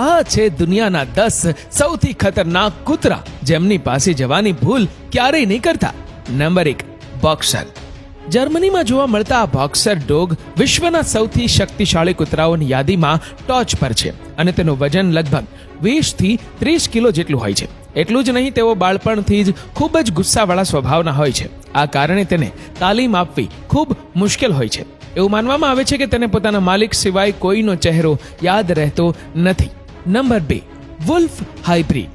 આ છે દુનિયાના દસ સૌથી ખતરનાક કૂતરા જેમની પાસે જવાની ભૂલ ક્યારેય નહીં કરતા. નંબર એક, બોક્સર. જર્મનીમાં જોવા મળતા બોક્સર ડોગ વિશ્વના સૌથી શક્તિશાળી કૂતરાઓની યાદીમાં ટોચ પર છે અને તેનું વજન લગભગ વીસથી ત્રીસ કિલો જેટલું હોય છે. એટલું જ નહીં, તેઓ બાળપણથી જ ખૂબ જ ગુસ્સાવાળા સ્વભાવના હોય છે. આ કારણે તેને તાલીમ આપવી ખૂબ મુશ્કેલ હોય છે. એવું માનવામાં આવે છે કે તેને પોતાના માલિક સિવાય કોઈનો ચહેરો યાદ રહેતો નથી. નંબર બે વુલ્ફ હાઇબ્રિડ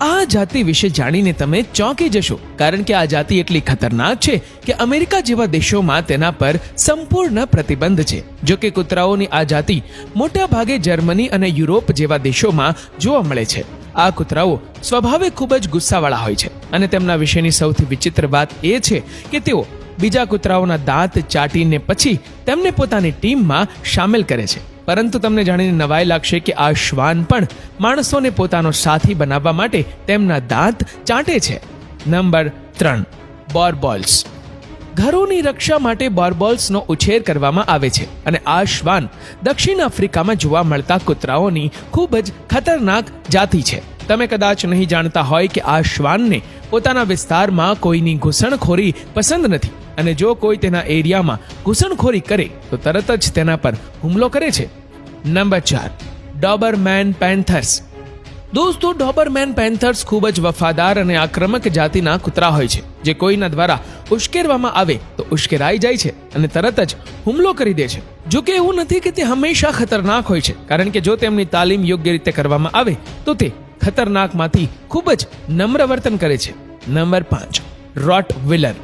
આ જાતિ વિશે જાણીને તમે ચોંકી જશો, કારણ કે આ જાતિ એટલી ખતરનાક છે કે અમેરિકા જેવા દેશોમાં તેના પર સંપૂર્ણ પ્રતિબંધ છે. જો કે કૂતરાઓની આ જાતિ મોટા ભાગે જર્મની અને યુરોપ જેવા દેશોમાં જોવા મળે છે. આ કૂતરાઓ સ્વભાવે ખૂબ જ ગુસ્સાવાળા હોય છે અને તેમના વિશેની સૌથી વિચિત્ર વાત એ છે કે તેઓ બીજા કૂતરાઓના દાંત ચાટીને પછી તેમને પોતાની ટીમમાં સામેલ કરે છે. પરંતુ તમને જાણીને નવાઈ લાગશે કે આ શ્વાન પણ માણસોને પોતાનો સાથી બનાવવા માટે તેમના દાંત ચાટે છે. નંબર ત્રણ, બોરબોલ્સ. ઘરોની રક્ષા માટે બોરબોલ્સનો ઉછેર કરવામાં આવે છે અને આ શ્વાન દક્ષિણ આફ્રિકામાં જોવા મળતા કૂતરાઓની ખૂબ જ ખતરનાક જાતિ છે. તમે કદાચ નહીં જાણતા હોય કે આ શ્વાનને પોતાના વિસ્તારમાં કોઈની ઘૂસણખોરી પસંદ નથી. અને જો કોઈ તેના એરિયામાં ઘૂસણખોરી કરે, તો તરત જ તેના પર હુમલો કરે છે. નંબર ચાર, ડોબરમેન પેન્થર્સ. દોસ્તો, ડોબરમેન પેન્થર્સ ખૂબ જ વફાદાર અને આક્રમક જાતિના કૂતરા હોય છે, જે કોઈના દ્વારા ઉશ્કેરવામાં આવે તો ઉશ્કેરાઈ જાય છે અને તરત જ હુમલો કરી દે છે. જો કે એવું નથી કે તે હંમેશા ખતરનાક હોય છે, કારણ કે જો તેમની તાલીમ યોગ્ય રીતે કરવામાં આવે, તો તે ખતરનાકમાંથી ખૂબ જ નમ્ર વર્તન કરે છે. નંબર પાંચ રોટ વિલર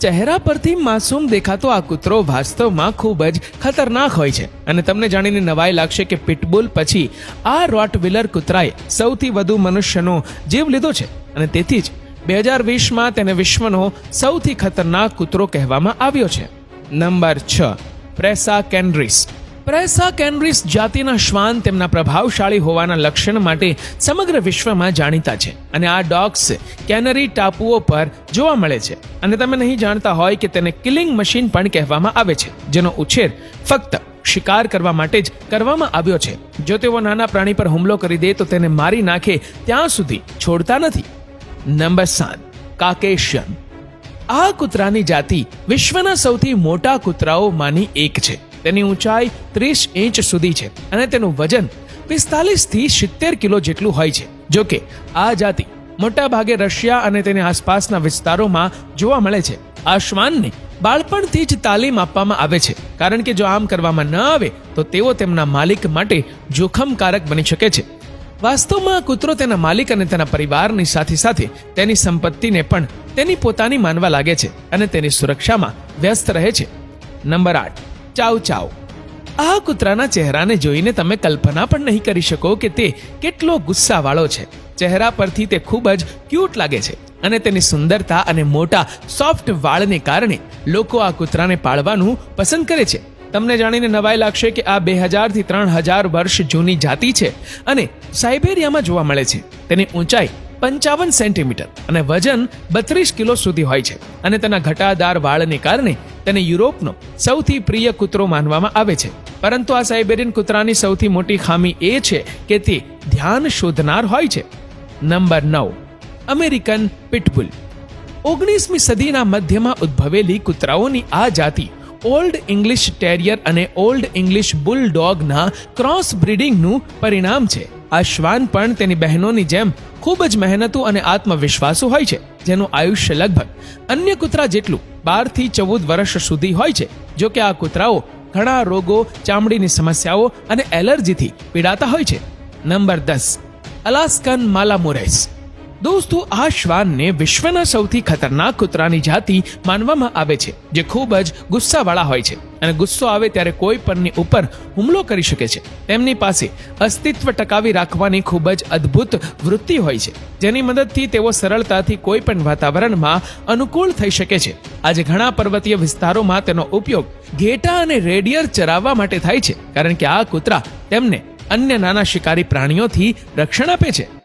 ચહેરા પરથી માસૂમ દેખાતો આ કૂતરો વાસ્તવમાં ખૂબ જ ખતરનાક હોય છે. અને તમને જાણીને નવાઈ લાગશે કે પિટબુલ પછી આ રોટ વ્હીલર કૂતરાએ સૌથી વધુ મનુષ્યનો જીવ લીધો છે. અને તેથી જ બે હજાર વીસમાં તેને વિશ્વનો સૌથી ખતરનાક કૂતરો કહેવામાં આવ્યો છે. નંબર છ, પ્રેસા કેનરીસ પ્રેસા કેનરીસ જાતિના શ્વાન તેમના પ્રભાવશાળી હોવાના લક્ષણ માટે સમગ્ર વિશ્વમાં જાણીતા છે. અને આ ડોગ્સ કેનરી ટાપુઓ પર જોવા મળે છે. અને તમે નહીં જાણતા હોય કે તેને કિલિંગ મશીન પણ કહેવામાં આવે છે, જેનો ઉછેર ફક્ત શિકાર કરવા માટે જ કરવામાં આવ્યો છે. જો તેઓ નાના પ્રાણી પર હુમલો કરી દે તો તેને મારી નાખે ત્યાં સુધી છોડતા નથી. નંબર સાત, કાકેશિયન. આ કૂતરાની જાતિ વિશ્વના સૌથી મોટા કૂતરાઓમાંની એક છે. તેની ઊંચાઈ ત્રીસ ઇંચ સુધી છે અને તેનું વજન પિસ્તાલીસથી સિત્તેર કિલો જેટલું હોય છે. જો કે, આ જાતિ મોટા ભાગે રશિયા અને તેની આસપાસના વિસ્તારોમાં જોવા મળે છે. આ શ્વાનને બાળપણથી જ તાલીમ આપવામાં આવે છે. કારણ કે જો આમ કરવામાં ન આવે, તો તેઓ તેમના માલિક માટે જોખમકારક બની શકે છે. વાસ્તવમાં કૂતરો તેના માલિક અને તેના પરિવારની સાથે સાથે તેની સંપત્તિને પણ તેની પોતાની માનવા લાગે છે અને તેની સુરક્ષામાં વ્યસ્ત રહે છે. નંબર આઠ. ચાવ ચાવ. આ કૂતરાના ચહેરાને જોઈને તમે કલ્પના પણ નહીં કરી શકો કે તે કેટલો ગુસ્સાવાળો છે. ચહેરા પરથી તે ખૂબ જ ક્યુટ લાગે છે અને તેની સુંદરતા અને મોટા સોફ્ટ વાળને કારણે લોકો આ કૂતરાને પાળવાનું પસંદ કરે છે. તમને જાણીને નવાઈ લાગશે કે આ બે હજારથી ત્રણ હજાર વર્ષ જૂની જાતિ છે અને સાઇબેરિયામાં જોવા મળે છે. તેની ઊંચાઈ પંચાવન સેન્ટીમીટર અને વજન બત્રીસ કિલો સુધી હોય છે. અને તેના ઘટાદાર વાળને કારણે તેને યુરોપનો સૌથી પ્રિય કૂતરો માનવામાં આવે છે. પરંતુ આ સાઇબેરિયન કૂતરાની સૌથી મોટી ખામી એ છે કે તે ધ્યાન શોધનાર હોય છે. નંબર નવ, અમેરિકન પિટબુલ. ઓગણીસમી સદીના મધ્યમાં ઉદ્ભવેલી કૂતરાઓની આ જાતિ ઓલ્ડ ઇંગ્લિશ ટેરિયર અને ઓલ્ડ ઇંગ્લિશ બુલ ડોગના ક્રોસ બ્રીડિંગનું પરિણામ છે. આ શ્વાન પણ તેની બહેનોની જેમ ખૂબ જ મહેનતુ અને આત્મવિશ્વાસુ હોય છે, જેનું આયુષ્ય લગભગ અન્ય કૂતરા જેટલું બારથી ચૌદ વર્ષ સુધી હોય છે, જો કે આ કૂતરાઓ ઘણા રોગો, ચામડીની સમસ્યાઓ અને એલર્જીથી પીડાતા હોય છે. નંબર દસ, અલાસ્કન માલામુરેસ. દોસ્તો, આ શ્વાનને વિશ્વના સૌથી ખતરનાક કૂતરાની જાતિ માનવામાં આવે છે, જે ખૂબ જ ગુસ્સાવાળા હોય છે. અને ગુસ્સો આવે ત્યારે કોઈ પણની ઉપર હુમલો કરી શકે છે. તેમની પાસે અસ્તિત્વ ટકાવી રાખવાની ખૂબ જ અદ્ભુત વૃત્તિ હોય છે. જેની મદદથી તેઓ સરળતાથી કોઈ પણ વાતાવરણમાં અનુકૂળ થઈ શકે છે. આજે ઘણા પર્વતીય વિસ્તારોમાં તેનો ઉપયોગ ઘેટા અને રેડિયર ચરાવવા માટે થાય છે, કારણ કે આ કૂતરા તેમને અન્ય નાના શિકારી પ્રાણીઓથી રક્ષણ આપે છે.